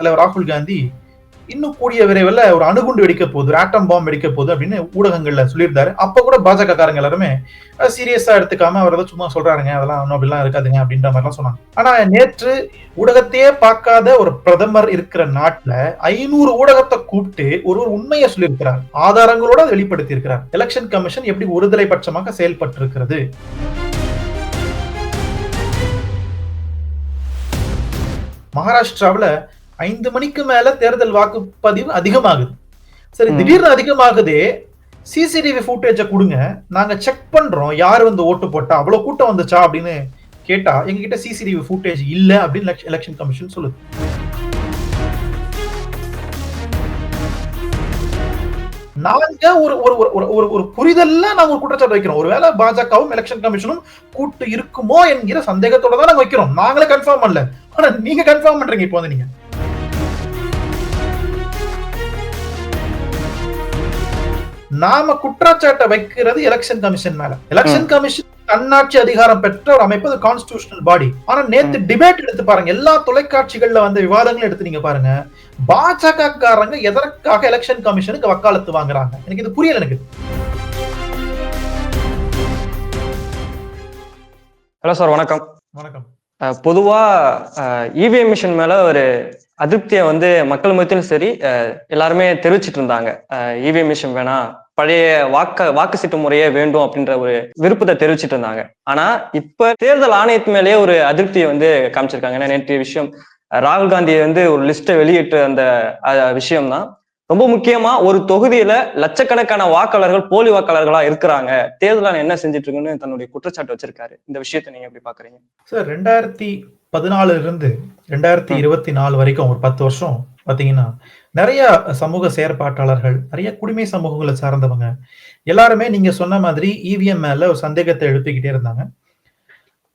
தலைவர் ராகுல் காந்தி இன்னும் கூடிய விரைவில் ஒரு அணுகுண்டு வெடிக்க போகுது ஒரு ஆட்டம் பாம்பு வெடிக்க போகுது அப்படின்னு ஊடகங்கள்ல சொல்லியிருந்தாரு. அப்போ கூட பாஜக காரங்க எல்லாருமே சீரியஸா எடுத்துக்காம அவர் ஏதோ சும்மா சொல்றாருங்க அதெல்லாம் ஒன்றும் அப்படிலாம் இருக்காதுங்க அப்படின்ற மாதிரிலாம் சொன்னாங்க. ஆனா நேற்று ஊடகத்தையே பார்க்காத ஒரு பிரதமர் இருக்கிற நாட்டுல ஐநூறு ஊடகத்தை கூப்பிட்டு ஒரு ஒரு உண்மையை சொல்லியிருக்கிறார். ஆதாரங்களோட அதை வெளிப்படுத்தி இருக்கிறார் எலெக்ஷன் கமிஷன் எப்படி ஒருதலை பட்சமாக செயல்பட்டு இருக்கிறது மகாராஷ்டிராவுல ஐந்து மணிக்கு மேல தேர்தல் வாக்குப்பதிவு அதிகமாகுது. சரி. திடீர்னு அதிகமாகுதே சிசிடிவி ஃபுட்டேஜ கொடுங்க. நாங்க செக் பண்றோம் யார் வந்து ஓட்டு போட்டா அவ்வளவு கூட்டம் வந்துச்சா அப்படின்னு கேட்டா எங்க கிட்ட சிசிடிவி ஃபுட்டேஜ் இல்ல அப்படின்னு எலெக்ஷன் கமிஷன் சொல்லுது. நாங்க ஒரு ஒரு ஒரு- ஒரு ஒரு ஒரு புரிதல்ல நாங்க ஒரு குற்றச்சாட்டு வைக்கிறோம். ஒருவேளை பாஜகவும் எலெக்ஷன் கமிஷனும் கூட்டு இருக்குமோ என்கிற சந்தேகத்தோட தான் நாங்க வைக்கிறோம். நாங்களே கன்ஃபார்ம் பண்ணல. ஆனா நீங்க கன்ஃபார்ம் பண்றீங்க இப்போ வந்து நீங்க. நாம குற்றச்சாட்டை வைக்கிறது எலெக்ஷன் கமிஷன் மேல. எலெக்ஷன் கமிஷன் தன்னாட்சி அதிகாரம் பெற்ற ஒரு அமைப்பு அது கான்ஸ்டிடியூஷனல் பாடி ஆனா நேத்து டிபேட் எடுத்து பாருங்க. எல்லா தொலைக்காட்சிகள்ல வந்த விவாதங்களும் எடுத்து நீங்க பாருங்க. பாஜக காரங்க எதற்காக எலெக்ஷன் கமிஷனுக்கு வக்காலத்து வாங்குறாங்க? எனக்கு இது புரியல எனக்கு. ஹலோ சார் வணக்கம். வணக்கம். பொதுவா இவிஎம் மிஷின் மேல ஒரு அதிருப்தியை வந்து மக்கள் மத்தியிலும் சரி எல்லாருமே தெரிவிச்சிட்டு இருந்தாங்க. இவிஎம் மிஷின் வேணாம் பழைய வாக்க வாக்கு சீட்டு முறையே வேண்டும் அப்படின்ற ஒரு விருப்பத்தை தெரிவிச்சிட்டு இருந்தாங்க. ஆனா இப்ப தேர்தல் ஆணையத்து மேலேயே ஒரு அதிருப்தியை வந்து காமிச்சிருக்காங்க. ஏன்னா நேற்றைய விஷயம் ராகுல் காந்தி வந்து ஒரு லிஸ்ட்டை வெளியிட்ட அந்த விஷயம் தான் ரொம்ப முக்கியமா ஒரு தொகுதியில லட்சக்கணக்கான வாக்காளர்கள் போலி வாக்காளர்களா இருக்கிறாங்க. தேர்தல் ஆணையம் என்ன செஞ்சுட்டு இருக்குன்னு தன்னுடைய குற்றச்சாட்டு வச்சிருக்காரு. இந்த விஷயத்தை நீங்க எப்படி பாக்குறீங்க? சார் ரெண்டாயிரத்தி பதினாலுலருந்து ரெண்டாயிரத்தி இருபத்தி நாலு வரைக்கும் ஒரு பத்து வருஷம் பார்த்தீங்கன்னா நிறைய சமூக செயற்பாட்டாளர்கள் நிறைய குடிமை சமூகங்களை சார்ந்தவங்க எல்லாருமே நீங்க சொன்ன மாதிரி இவிஎம் மேல ஒரு சந்தேகத்தை எழுப்பிக்கிட்டே இருந்தாங்க.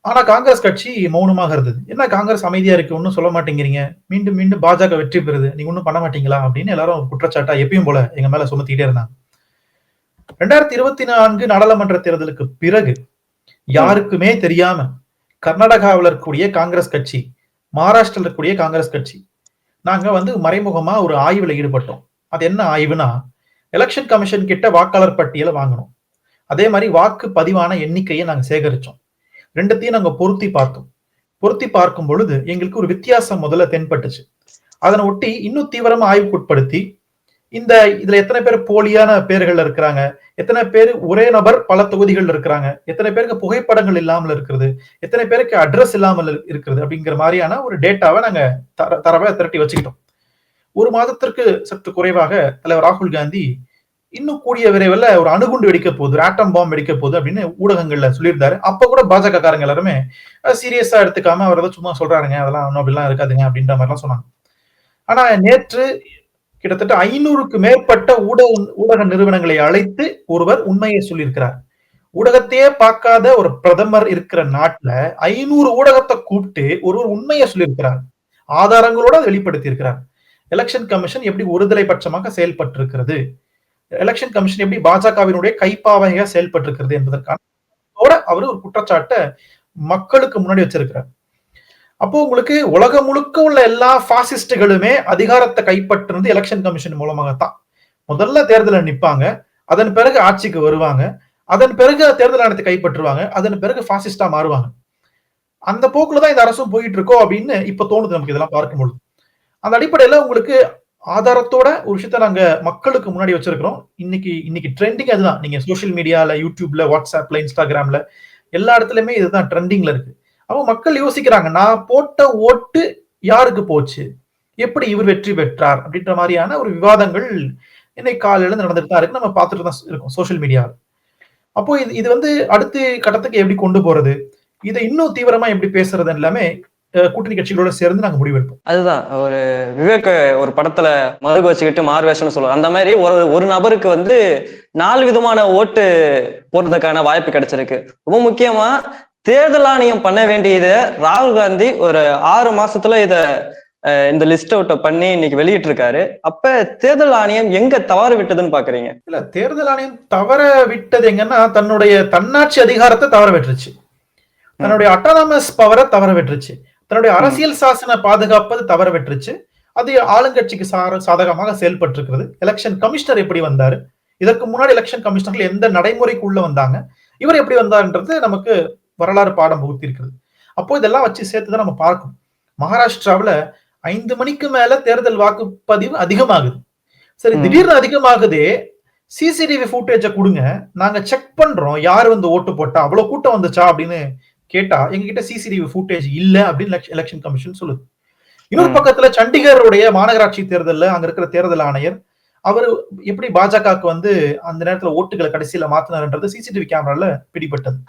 ஆனா காங்கிரஸ் கட்சி மௌனமாக இருந்தது. என்ன காங்கிரஸ் அமைதியா இருக்கு? ஒன்றும் சொல்ல மாட்டேங்கிறீங்க. மீண்டும் மீண்டும் பாஜக வெற்றி பெறுது. நீங்க ஒன்றும் பண்ண மாட்டீங்களா? அப்படின்னு எல்லாரும் குற்றச்சாட்டா எப்பயும் போல எங்க மேல சுமத்திக்கிட்டே இருந்தாங்க. ரெண்டாயிரத்தி இருபத்தி நான்கு நாடாளுமன்ற தேர்தலுக்கு பிறகு யாருக்குமே தெரியாம கர்நாடகாவில் இருக்கக்கூடிய காங்கிரஸ் கட்சி மகாராஷ்டிரில் இருக்கக்கூடிய காங்கிரஸ் கட்சி. நாங்க வந்து மறைமுகமா ஒரு ஆய்வுல ஈடுபட்டோம். அது என்ன ஆய்வுனா எலெக்ஷன் கமிஷன் கிட்ட வாக்காளர் பட்டியலை வாங்கணும் அதே மாதிரி வாக்கு பதிவான எண்ணிக்கையை நாங்கள் சேகரிச்சோம். ரெண்டுத்தையும் நாங்கள் பொருத்தி பார்த்தோம். பொருத்தி பார்க்கும் பொழுது எங்களுக்கு ஒரு வித்தியாசம் முதல்ல தென்பட்டுச்சு. அதனை ஒட்டி இன்னும் தீவிரமா ஆய்வுக்குட்படுத்தி இந்த இதுல எத்தனை பேர் போலியான பேர்கள் இருக்கிறாங்க? எத்தனை பேர் ஒரே நபர் பல தொகுதிகள் இருக்கிறாங்க? எத்தனை பேருக்கு புகைப்படங்கள் இல்லாமல் இருக்கிறது? எத்தனை பேருக்கு அட்ரஸ் இல்லாமல் இருக்கிறது? அப்படிங்கிற மாதிரியான ஒரு டேட்டாவை நாங்க தர தரவை திரட்டி வச்சுக்கிட்டோம். ஒரு மாதத்திற்கு சற்று குறைவாக தலைவர் ராகுல் காந்தி இன்னும் கூடிய விரைவில் ஒரு அணுகுண்டு வெடிக்க போகுது. ஒரு ஆட்டம் பாம்பு வெடிக்க போகுது அப்படின்னு ஊடகங்கள்ல சொல்லியிருந்தாரு. அப்ப கூட பாஜக காரங்க எல்லாருமே சீரியஸா எடுத்துக்காம அவர் ஏதோ சும்மா சொல்றாருங்க. அதெல்லாம் ஒன்றும் அப்படிலாம் இருக்காதுங்க. அப்படின்ற மாதிரிலாம் சொன்னாங்க. ஆனா நேற்று கிட்டத்தட்ட ஐநூறுக்கு மேற்பட்ட ஊடக ஊடக நிறுவனங்களை அழைத்து ஒருவர் உண்மையை சொல்லியிருக்கிறார். ஊடகத்தையே பார்க்காத ஒரு பிரதமர் இருக்கிற நாட்டுல ஐநூறு ஊடகத்தை கூப்பிட்டு ஒருவர் உண்மையை சொல்லியிருக்கிறார். ஆதாரங்களோட வெளிப்படுத்தி இருக்கிறார் எலெக்ஷன் கமிஷன் எப்படி ஒருதலை பட்சமாக செயல்பட்டு இருக்கிறது எலெக்ஷன் கமிஷன் எப்படி பாஜகவினுடைய கைப்பாவையாக செயல்பட்டு இருக்கிறது என்பதற்கான அவர் ஒரு குற்றச்சாட்டை மக்களுக்கு முன்னாடி வச்சிருக்கிறார். அப்போ உங்களுக்கு உலகம் முழுக்க உள்ள எல்லா பாசிஸ்டுகளுமே அதிகாரத்தை கைப்பற்றுனது எலெக்ஷன் கமிஷன் மூலமாகத்தான். முதல்ல தேர்தலில் நிற்பாங்க அதன் பிறகு ஆட்சிக்கு வருவாங்க அதன் பிறகு தேர்தல் ஆணையத்தை கைப்பற்றுவாங்க அதன் பிறகு பாசிஸ்டா மாறுவாங்க. அந்த போக்குல தான் இந்த அரசும் போயிட்டு இருக்கோ அப்படின்னு இப்ப தோணுது நமக்கு இதெல்லாம் பார்க்கும்பொழுது அந்த அடிப்படையில உங்களுக்கு ஆதாரத்தோட ஒரு விஷயத்த நாங்க மக்களுக்கு முன்னாடி வச்சிருக்கிறோம். இன்னைக்கு இன்னைக்கு ட்ரெண்டிங் அதுதான். நீங்க சோசியல் மீடியால யூடியூப்ல வாட்ஸ்அப்ல இன்ஸ்டாகிராம்ல எல்லா இடத்துலயுமே இதுதான் ட்ரெண்டிங்ல இருக்கு. அப்போ மக்கள் யோசிக்கிறாங்க நான் போட்ட ஓட்டு யாருக்கு போச்சு? எப்படி இவர் வெற்றி பெற்றார்? அப்படின்ற மாதிரியான ஒரு விவாதங்கள் இன்னைக்கு காலையில நடந்துட்டு தான் இருக்கு. நம்ம பார்த்துட்டு தான் இருக்கோம் சோசியல் மீடியாவில் அப்போ இது இது வந்து அடுத்த கட்டத்துக்கு எப்படி கொண்டு போறது? இதை இன்னும் தீவிரமா எப்படி பேசுறது எல்லாமே கூட்டணி கட்சிகளோட சேர்ந்து நாங்க முடிவெடுப்போம் அதுதான். ஒரு விவேக் ஒரு படத்துல மதுகு வச்சுக்கிட்டு மார்வேஷன் சொல்லுவாங்க. அந்த மாதிரி ஒரு ஒரு நபருக்கு வந்து நாலு விதமான ஓட்டு போடுறதுக்கான வாய்ப்பு கிடைச்சிருக்கு. ரொம்ப முக்கியமா தேர்தல் ஆணையம் பண்ண வேண்டியது ராகுல் காந்தி ஒரு ஆறு மாசத்துல இத இந்த லிஸ்ட் அவுட்டை பண்ணி இன்னைக்கு வெளியிட்டு இருக்காரு அப்ப தேர்தல் ஆணையம் எங்க தவறு விட்டதுன்னு பாக்குறீங்க? இல்ல தேர்தல் ஆணையம் தவற விட்டது எங்கன்னா தன்னுடைய தன்னாட்சி அதிகாரத்தை தவற விட்டுருச்சு. தன்னுடைய அட்டானமஸ் பவரை தவற விட்டுருச்சு. தன்னுடைய அரசியல் சாசன பாதுகாப்பது தவற விட்டுருச்சு. அது ஆளுங்கட்சிக்கு சாதகமாக செயல்பட்டிருக்கிறது. எலெக்ஷன் கமிஷனர் எப்படி வந்தாரு? இதற்கு முன்னாடி எலெக்ஷன் கமிஷனர்கள் எந்த நடைமுறைக்குள்ள வந்தாங்க? இவர் எப்படி வந்தாருன்றது நமக்கு வரலாறு பாடம் புகுத்தி இருக்கிறது அப்போ இதெல்லாம் வச்சு சேர்த்து தான் நம்ம பார்க்கணும். மகாராஷ்டிராவுல ஐந்து மணிக்கு மேல தேர்தல் வாக்குப்பதிவு அதிகமாகுது. சரி. திடீர்னு அதிகமாகுதே சிசிடிவி ஃபுட்டேஜ கொடுங்க. நாங்க செக் பண்றோம் யார் வந்து ஓட்டு போட்டா அவ்வளவு கூட்டம் வந்துச்சா அப்படின்னு கேட்டா எங்க கிட்ட சிசிடிவி ஃபுட்டேஜ் இல்ல அப்படின்னு எலெக்ஷன் கமிஷன் சொல்லுது. இன்னொரு. பக்கத்துல சண்டிகருடைய மாநகராட்சி தேர்தல்ல அங்க இருக்கிற தேர்தல் ஆணையர் அவர் எப்படி பாஜகவுக்கு வந்து அந்த நேரத்துல ஓட்டுகளை கடைசியில மாத்தினார்ன்றது சிசிடிவி கேமரால பிடிபட்டது.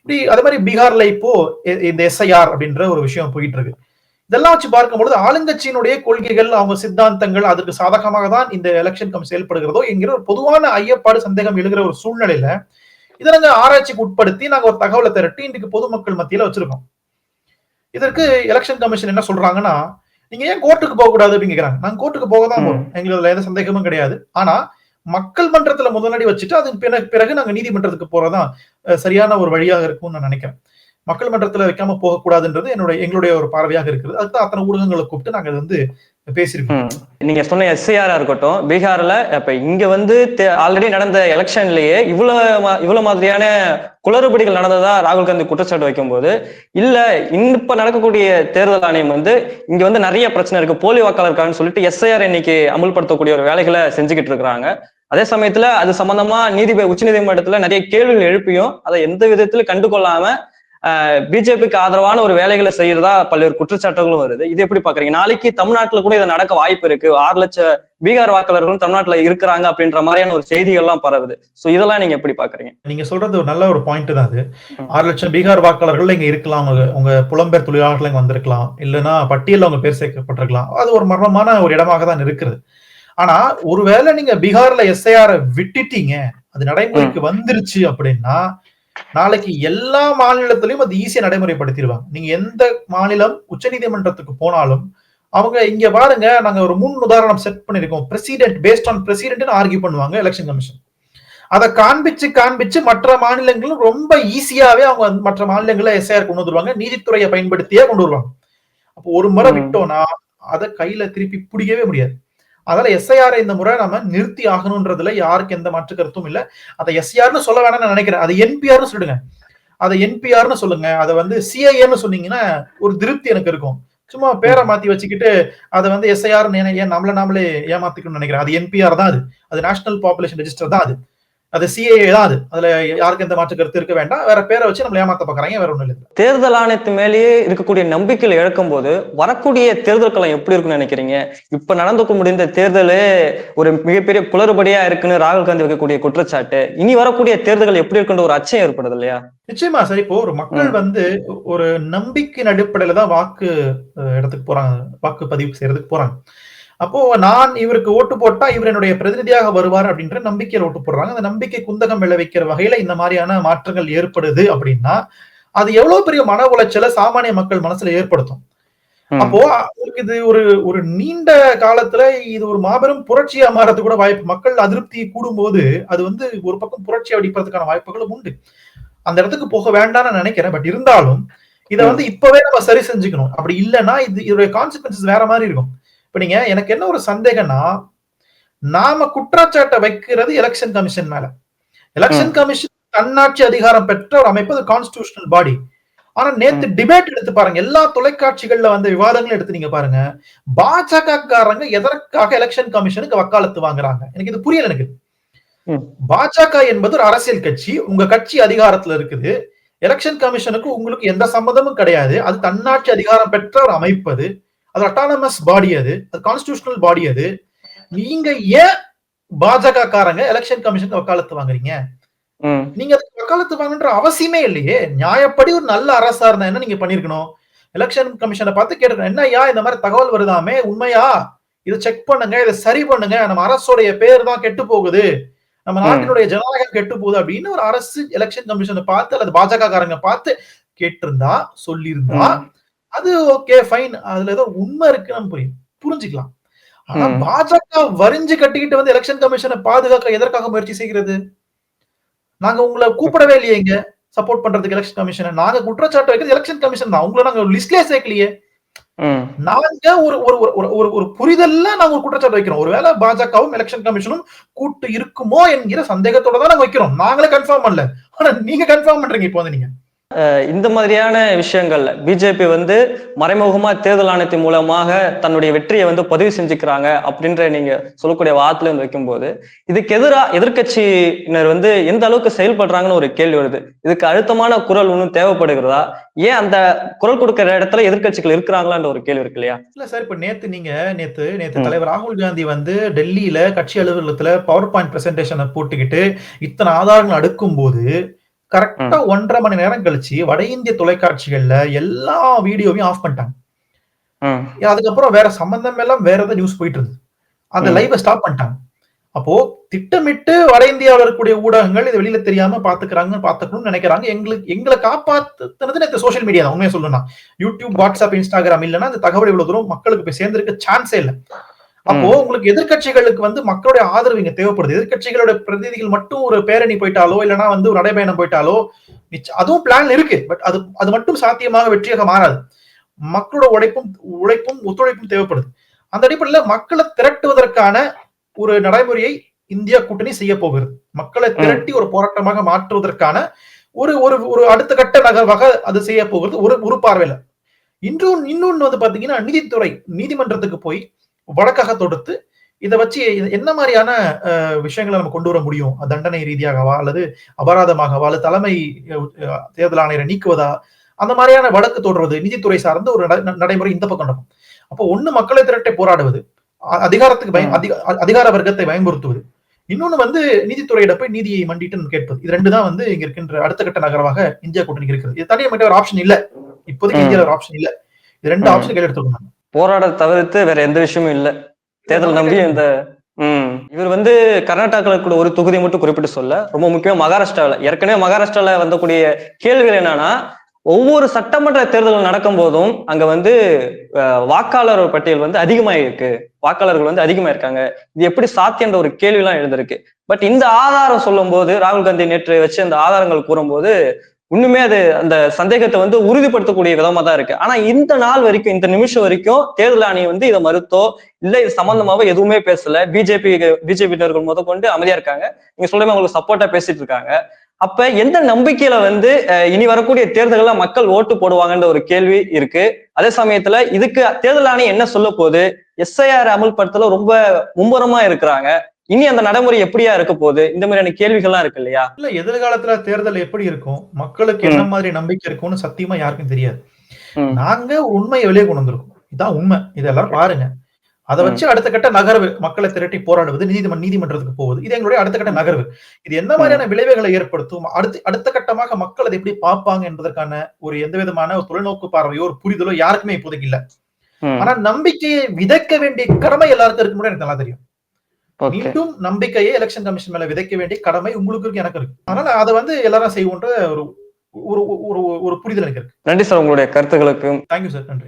இப்படி அதே மாதிரி பீகார்ல இப்போ இந்த எஸ்ஐஆர் அப்படின்ற ஒரு விஷயம் போயிட்டு இருக்கு இதெல்லாம் வச்சு பார்க்கும்பொழுது ஆளுங்கட்சியினுடைய கொள்கைகள் அவங்க சித்தாந்தங்கள் அதற்கு சாதகமாக தான் இந்த எலெக்ஷன் கம் செயல்படுகிறதோ என்கிற ஒரு பொதுவான ஐயப்பாடு சந்தேகம் எழுகிற ஒரு சூழ்நிலையில இதை நாங்க ஆராய்ச்சிக்கு உட்படுத்தி நாங்க ஒரு தகவலை திரட்டி இன்றைக்கு பொதுமக்கள் மத்தியில வச்சிருக்கோம். இதற்கு எலெக்ஷன் கமிஷன் என்ன சொல்றாங்கன்னா நீங்க ஏன் கோர்ட்டுக்கு போக கூடாது அப்படின்னு நாங்க கோர்ட்டுக்கு போக தான் போறோம் எங்களுக்கு எந்த சந்தேகமும் கிடையாது. ஆனா மக்கள் மன்றத்துல முதலடி வச்சுட்டு அதன் பிறகு பிறகு நாங்க நீதிமன்றத்துக்கு போறதான் சரியான ஒரு வழியாக இருக்கும்னு நான் நினைக்கிறேன். மக்கள் மன்றத்துல வைக்காம போகக்கூடாதுன்றது என்னுடைய எங்களுடைய ஒரு பார்வையாக இருக்குது அதுதான் அத்தனை ஊடகங்களை கூப்பிட்டு நாங்க வந்து பேசியிருக்கோம் நீங்க சொன்ன எஸ்ஐஆரா இருக்கட்டும் பீகார்ல இப்ப இங்க வந்து ஆல்ரெடி நடந்த எலெக்ஷன்லயே இவ்வளவு மா- இவ்வளவு மாதிரியான குளறுபடிகள் நடந்ததா ராகுல் காந்தி குற்றச்சாட்டு வைக்கும்போது இல்ல இப்ப நடக்கக்கூடிய தேர்தல் ஆணையம் வந்து இங்க வந்து நிறைய பிரச்சனை இருக்கு போலி வாக்காளர் சொல்லிட்டு எஸ்ஐஆர் இன்னைக்கு அமல்படுத்தக்கூடிய ஒரு வேலைகளை செஞ்சுக்கிட்டு இருக்காங்க அதே சமயத்துல அது சம்பந்தமா நீதிபதி உச்சநீதிமன்றத்துல நிறைய கேள்விகள் எழுப்பியும் அதை எந்த விதத்துல கண்டுகொள்ளாம பிஜேபிக்கு ஆதரவான ஒரு வேலைகளை செய்யறதா பல்வேறு குற்றச்சாட்டுகளும் வருது. இது எப்படி பாக்குறீங்க? நாளைக்கு தமிழ்நாட்டுல கூட இது நடக்க வாய்ப்பு இருக்கு. ஆறு லட்சம் பீகார் வாக்காளர்களும் தமிழ்நாட்டுல இருக்கிறாங்க அப்படின்ற மாதிரியான ஒரு செய்திகள் எல்லாம் பரவுது. சோ இதெல்லாம் நீங்க எப்படி பாக்குறீங்க? நீங்க சொல்றது ஒரு நல்ல ஒரு பாயிண்ட் தான் அது. ஆறு லட்சம் பீகார் வாக்காளர்கள் இங்க இருக்கலாம். உங்க உங்க புலம்பெயர் தொழிலாளர்கள் இங்க வந்திருக்கலாம். இல்லைன்னா பட்டியல்ல அவங்க பேர் சேர்க்கப்பட்டிருக்கலாம். அது ஒரு மர்மமான ஒரு இடமாக தான் இருக்கிறது ஆனா ஒருவேளை நீங்க பீகார்ல எஸ்ஐஆர் விட்டுட்டீங்க. அது நடைமுறைக்கு வந்துருச்சு அப்படின்னா நாளைக்கு எல்லா மாநிலத்திலையும் அது ஈஸியா நடைமுறைப்படுத்திடுவாங்க. நீங்க எந்த மாநிலம் உச்சநீதிமன்றத்துக்கு போனாலும் அவங்க இங்க பாருங்க நாங்க ஒரு முன் உதாரணம் செட் பண்ணிருக்கோம் precedent based on precedent argue பண்ணுவாங்க எலெக்ஷன் கமிஷன் அதை காண்பிச்சு காண்பிச்சு மற்ற மாநிலங்களும் ரொம்ப ஈஸியாவே அவங்க மற்ற மாநிலங்களை எஸ்ஐஆர் கொண்டு வந்துருவாங்க நீதித்துறையை பயன்படுத்தியே கொண்டு வருவாங்க. அப்போ ஒரு முறை. விட்டோம்னா அதை கையில திருப்பி பிடிக்கவே முடியாது. அதனால எஸ்ஐஆர் இந்த முறை நம்ம நிறுத்தி ஆகணும்ன்றதுல யாருக்கு எந்த மாற்று கருத்தும் இல்ல. அதை எஸ்ஐஆர்னு சொல்ல வேணாம்னு நான் நினைக்கிறேன். அதை என்பிஆர்னு சொல்லிடுங்க. அதை என்பிஆர்னு சொல்லுங்க. அதை வந்து சிஐஏன்னு சொன்னீங்கன்னா ஒரு திருப்தி எனக்கு இருக்கும். சும்மா பேரை மாத்தி வச்சுக்கிட்டு அதை வந்து எஸ்ஐஆர் ஏன் நம்மள நாமளே ஏமாத்திக்கணும்னு நினைக்கிறேன். அது என்பிஆர் தான் அது. அது நேஷனல் பாப்புலேஷன் ரெஜிஸ்டர் தான் அது. அது சிஏஏ தான் அது அதுல யாருக்கு எந்த மாற்று கருத்து இருக்க வேண்டாம். வேற பேரை வச்சு நம்மள ஏமாத்த பாக்குறாங்க வேற ஒண்ணும் இல்லை. தேர்தல் ஆணையத்து மேலேயே இருக்கக்கூடிய நம்பிக்கைகளை இழக்கும் போது வரக்கூடிய தேர்தல் களம் எப்படி இருக்குன்னு நினைக்கிறீங்க? இப்ப நடந்து முடிந்த தேர்தலே ஒரு மிகப்பெரிய குளறுபடியா இருக்குன்னு ராகுல் காந்தி வைக்கக்கூடிய குற்றச்சாட்டு. இனி வரக்கூடிய தேர்தல் எப்படி இருக்குன்ற ஒரு அச்சம் ஏற்படுது இல்லையா? நிச்சயமா சார். இப்போ ஒரு மக்கள். வந்து ஒரு நம்பிக்கையின் அடிப்படையில தான் வாக்கு இடத்துக்கு போறாங்க. வாக்கு பதிவு செய்யறதுக்கு போறாங்க. அப்போ நான் இவருக்கு ஓட்டு போட்டா இவர் என்னுடைய பிரதிநிதியாக வருவார் அப்படின்ற நம்பிக்கையில ஓட்டு போடுறாங்க. அந்த நம்பிக்கை குந்தகம் விளைவிக்கிற வகையில இந்த மாதிரியான மாற்றங்கள் ஏற்படுது அப்படின்னா அது எவ்வளவு பெரிய மன உளைச்சலை சாமானிய மக்கள் மனசுல ஏற்படுத்தும். அப்போ அவருக்கு இது ஒரு ஒரு நீண்ட காலத்துல இது ஒரு மாபெரும் புரட்சியா மாறதுக்கு கூட வாய்ப்பு மக்கள் அதிருப்தி கூடும்போது அது வந்து ஒரு பக்கம் புரட்சி அடிப்பதற்கான வாய்ப்புகளும் உண்டு. அந்த இடத்துக்கு போக வேண்டாம்னு நான் நினைக்கிறேன். பட் இருந்தாலும் இதை வந்து இப்பவே நம்ம சரி செஞ்சுக்கணும். அப்படி இல்லைன்னா இது இதோடைய கான்சிக்வன்சஸ் வேற மாதிரி இருக்கும். இப்ப நீங்க எனக்கு என்ன ஒரு சந்தேகம்னா நாம குற்றச்சாட்டை வைக்கிறது எலெக்ஷன் கமிஷன் மேல. எலெக்ஷன் கமிஷன் தன்னாட்சி அதிகாரம் பெற்ற ஒரு அமைப்பு அது கான்ஸ்டிடியூஷனல் பாடி ஆனா நேத்து டிபேட் எடுத்து பாருங்க. எல்லா தொலைக்காட்சிகள்ல வந்த விவாதங்களும் எடுத்து நீங்க பாருங்க. பாஜக காரங்க எதற்காக எலெக்ஷன் கமிஷனுக்கு வக்காலத்து வாங்குறாங்க? எனக்கு இது புரியல எனக்கு. பாஜக என்பது ஒரு அரசியல் கட்சி. உங்க கட்சி அதிகாரத்துல இருக்குது. எலெக்ஷன் கமிஷனுக்கு உங்களுக்கு எந்த சம்மந்தமும் கிடையாது. அது தன்னாட்சி அதிகாரம் பெற்ற ஒரு அமைப்பு அது. அது அட்டானமஸ் பாடி அது. அது கான்ஸ்டிடியூஷனல் பாடி அது. நீங்க ஏன் பாஜக காரங்க எலெக்ஷன் கமிஷனுக்கு வக்காலத்து வாங்குறீங்க. நீங்க வக்காலத்து வாங்கன்ற அவசியமே இல்லையே. நியாயப்படி ஒரு நல்ல அரசா இருந்தா என்ன நீங்க பண்ணிருக்கணும்? எலெக்ஷன் கமிஷனை பார்த்து கேட்டுக்கணும். என்னய்யா இந்த மாதிரி தகவல் வருதாமே? உண்மையா? இதை செக் பண்ணுங்க இதை சரி பண்ணுங்க. நம்ம அரசோடைய பேர் தான் கெட்டு போகுது. நம்ம. நாட்டினுடைய ஜனநாயகம் கெட்டு போகுது அப்படின்னு ஒரு அரசு எலெக்ஷன் கமிஷனை பார்த்து அல்லது பாஜக காரங்க பார்த்து கேட்டிருந்தா சொல்லியிருந்தா. அது ஓகே ஃபைன் அதுல ஏதோ உண்மை இருக்கு நம்ம புரியும் புரிஞ்சுக்கலாம். ஆனா. பாஜக வரிஞ்சு கட்டிக்கிட்டு வந்து எலெக்ஷன் கமிஷனை பாதுகாக்க எதற்காக முயற்சி செய்கிறது? நாங்க உங்களை கூப்பிடவே இல்லையே இங்க சப்போர்ட் பண்றதுக்கு எலெக்ஷன் கமிஷனை நாங்க குற்றச்சாட்டு வைக்கிறது எலெக்ஷன் கமிஷன் தான். உங்களை நாங்க லிஸ்ட்லயே சேர்க்கலையே. நாங்க ஒரு ஒரு ஒரு- ஒரு ஒரு ஒரு புரிதல்ல நாங்க ஒரு குற்றச்சாட்டு வைக்கிறோம். ஒருவேளை பாஜகவும் எலெக்ஷன் கமிஷனும் கூட்டு இருக்குமோ என்கிற சந்தேகத்தோட தான் நாங்க வைக்கிறோம். நாங்களே கன்ஃபார்ம் பண்ணல. ஆனா நீங்க கன்ஃபார்ம் பண்றீங்க இப்போ வந்து நீங்க. இந்த மாதிரியான விஷயங்கள்ல பிஜேபி வந்து மறைமுகமா தேர்தல் ஆணையத்தின் மூலமாக தன்னுடைய வெற்றியை வந்து பதிவு செஞ்சுக்கிறாங்க அப்படின்ற நீங்க சொல்லக்கூடிய வார்த்தையில வந்து வைக்கும்போது இதுக்கு எதிரா எதிர்க்கட்சியினர் வந்து எந்த அளவுக்கு செயல்படுறாங்கன்னு ஒரு கேள்வி வருது. இதுக்கு அழுத்தமான குரல் ஒன்றும் தேவைப்படுகிறதா? ஏன் அந்த குரல் கொடுக்கிற இடத்துல எதிர்க்கட்சிகள் இருக்கிறாங்களான்ற ஒரு கேள்வி இருக்கு இல்லையா? இல்ல சார் இப்ப நேத்து நீங்க நேத்து நேத்து ம். தலைவர் ராகுல் காந்தி வந்து டெல்லியில கட்சி அலுவலகத்துல பவர் பாயிண்ட் பிரசன்டேஷனை போட்டுக்கிட்டு இத்தனை ஆதாரங்கள் அடுக்கும் போது கரெக்டா ஒன்றரை மணி நேரம் கழிச்சு வட இந்திய தொலைக்காட்சிகள்ல எல்லா வீடியோவையும் ஆஃப் பண்ணிட்டாங்க. அதுக்கப்புறம் வேற சம்பந்தம் எல்லாம் வேற ஏதாவது நியூஸ் போயிட்டு இருந்தது. அந்த. லைவை ஸ்டாப் பண்ணிட்டாங்க. அப்போ திட்டமிட்டு வட இந்தியாவில் இருக்கக்கூடிய ஊடகங்கள் இது வெளியில தெரியாம பாத்துக்கிறாங்க பாத்துக்கணும்னு நினைக்கிறாங்க. எங்களுக்கு எங்களை காப்பாத்துனது நேற்று சோஷியல் மீடியா தான். உண்மையை சொல்லணும்னா. யூடியூப் வாட்ஸ்அப் இன்ஸ்டாகிராம் இல்லைன்னா இந்த தகவல் இவ்வளவு தூரம் மக்களுக்கு போய் சேர்ந்திருக்க சான்ஸே இல்லை. அப்போ உங்களுக்கு எதிர்க்கட்சிகளுக்கு வந்து மக்களுடைய ஆதரவு இங்க தேவைப்படுது. எதிர்க்கட்சிகளோட பிரதிநிதிகள் மட்டும் ஒரு பேரணி போயிட்டாலோ இல்லைன்னா வந்து ஒரு நடைபயணம் போயிட்டாலோ அதுவும் பிளான் இருக்கு. பட் அது அது மட்டும் சாத்தியமாக வெற்றியாக மாறாது. மக்களோட உழைப்பும் உழைப்பும் ஒத்துழைப்பும் தேவைப்படுது. அந்த அடிப்படையில் மக்களை திரட்டுவதற்கான ஒரு நடைமுறையை இந்தியா கூட்டணி செய்ய போகிறது மக்களை திரட்டி ஒரு போராட்டமாக மாற்றுவதற்கான ஒரு ஒரு ஒரு அடுத்த கட்ட நகர்வாக அது செய்ய போகிறது ஒரு ஒரு பார்வையில. இன்றும் இன்னொன்னு வந்து பாத்தீங்கன்னா நீதித்துறை நீதிமன்றத்துக்கு போய் வழக்காக தொடுத்து இதை வச்சு என்ன மாதிரியான விஷயங்களை நம்ம கொண்டு வர முடியும்? தண்டனை ரீதியாகவா அல்லது அபராதமாகவா? அல்லது தலைமை தேர்தல் ஆணையரை நீக்குவதா? அந்த மாதிரியான வழக்கு தொடர்வது நீதித்துறை சார்ந்த ஒரு நட- நடைமுறை இந்த பக்கம் நடக்கும். அப்போ ஒண்ணு மக்களை திரட்டை போராடுவது அதிகாரத்துக்கு பய- ம். அதிக- அ- அதிகார வர்க்கத்தை பயன்படுத்துவது. இன்னொன்னு வந்து நீதித்துறையிட போய் நீதியை மண்டிட்டு கேட்பது. இது ரெண்டு தான் வந்து இங்க இருக்கின்ற அடுத்த கட்ட நகரமாக இந்தியா கூட்டணி இருக்கிறது இது தனியாக மட்டும் ஒரு ஆப்ஷன் இல்ல. இப்போதைக்கு. இந்தியாவில் ஒரு ஆப்ஷன் இல்ல. இது ரெண்டு. ஆப்ஷன் கையில் எடுத்துக்கணும். போராட தவிர்த்து வேற எந்த விஷயமும் இல்ல. தேர்தல் நம்பி இந்த ம். இவர் வந்து கர்நாடகாவில் கூட ஒரு தொகுதி மட்டும் குறிப்பிட்டு சொல்ல ரொம்ப முக்கியமா மகாராஷ்டிராவில் ஏற்கனவே மகாராஷ்டிரால வந்தக்கூடிய கேள்விகள் என்னன்னா ஒவ்வொரு சட்டமன்ற தேர்தல்கள் நடக்கும் போதும் அங்க வந்து வாக்காளர் பட்டியல் வந்து அதிகமாயிருக்கு வாக்காளர்கள் வந்து அதிகமா இருக்காங்க. இது எப்படி சாத்தியன்ற ஒரு கேள்வி எல்லாம் எழுந்திருக்கு. பட் இந்த ஆதாரம் சொல்லும் போது ராகுல் காந்தி நேற்று வச்சு அந்த ஆதாரங்கள் கூறும்போது இன்னுமே அது அந்த சந்தேகத்தை வந்து உறுதிப்படுத்தக்கூடிய விதமா தான் இருக்கு. ஆனா இந்த நாள் வரைக்கும் இந்த நிமிஷம் வரைக்கும் தேர்தல் ஆணையம் வந்து இதை மறுத்தோ இல்ல இது சம்பந்தமாவோ எதுவுமே பேசல. பிஜேபி பிஜேபியினர்கள் முத கொண்டு அமைதியா இருக்காங்க. நீங்க சொல்லுமே உங்களுக்கு சப்போர்ட்டா பேசிட்டு இருக்காங்க. அப்ப எந்த நம்பிக்கையில வந்து இனி வரக்கூடிய தேர்தல்கள்ல மக்கள் ஓட்டு போடுவாங்கன்ற ஒரு கேள்வி இருக்கு. அதே சமயத்துல இதுக்கு தேர்தல் ஆணையம் என்ன சொல்ல போகுது? எஸ்ஐஆர் அமல்படுத்தல ரொம்ப மும்முரமா இருக்கிறாங்க. இனி அந்த நடைமுறை எப்படியா இருக்க போகுது? இந்த மாதிரியான கேள்விகள்லாம் இருக்கு இல்லையா? இல்ல எதிர்காலத்துல தேர்தல் எப்படி இருக்கும்? மக்களுக்கு என்ன மாதிரி நம்பிக்கை இருக்கும்னு சத்தியமா யாருக்கும் தெரியாது. நாங்க உண்மையை வெளியே கொண்டு வந்திருக்கோம். இதான் உண்மை. இதெல்லாம் பாருங்க. அதை வச்சு அடுத்த கட்ட நகர்வு மக்களை திரட்டி போராடுவது நீதிமன்ற நீதிமன்றத்துக்கு போவது இது எங்களுடைய அடுத்த கட்ட நகர்வு. இது என்ன மாதிரியான விளைவுகளை ஏற்படுத்தும்? அடுத்து அடுத்த கட்டமாக மக்கள் அதை எப்படி பார்ப்பாங்க என்பதற்கான ஒரு எந்த விதமான ஒரு தொலைநோக்கு பார்வையோ ஒரு புரிதலோ யாருக்குமே இப்போதைக்கு இல்ல. ஆனா நம்பிக்கையை விதைக்க வேண்டிய கடமை எல்லாருக்கும் இருக்கு எனக்கு நல்லா தெரியும். மீண்டும் நம்பிக்கையை எலெக்ஷன் கமிஷன் மேல விதைக்க வேண்டிய கடமை உங்களுக்கு இருக்கு எனக்கு இருக்கு. அதனால அதை வந்து எல்லாரும் செய்வோன்ற ஒரு ஒரு ஒரு ஒரு புரிதல் எனக்கு இருக்கு. நன்றி சார். உங்களுடைய கருத்துக்களுக்கும் தேங்க்யூ சார் நன்றி.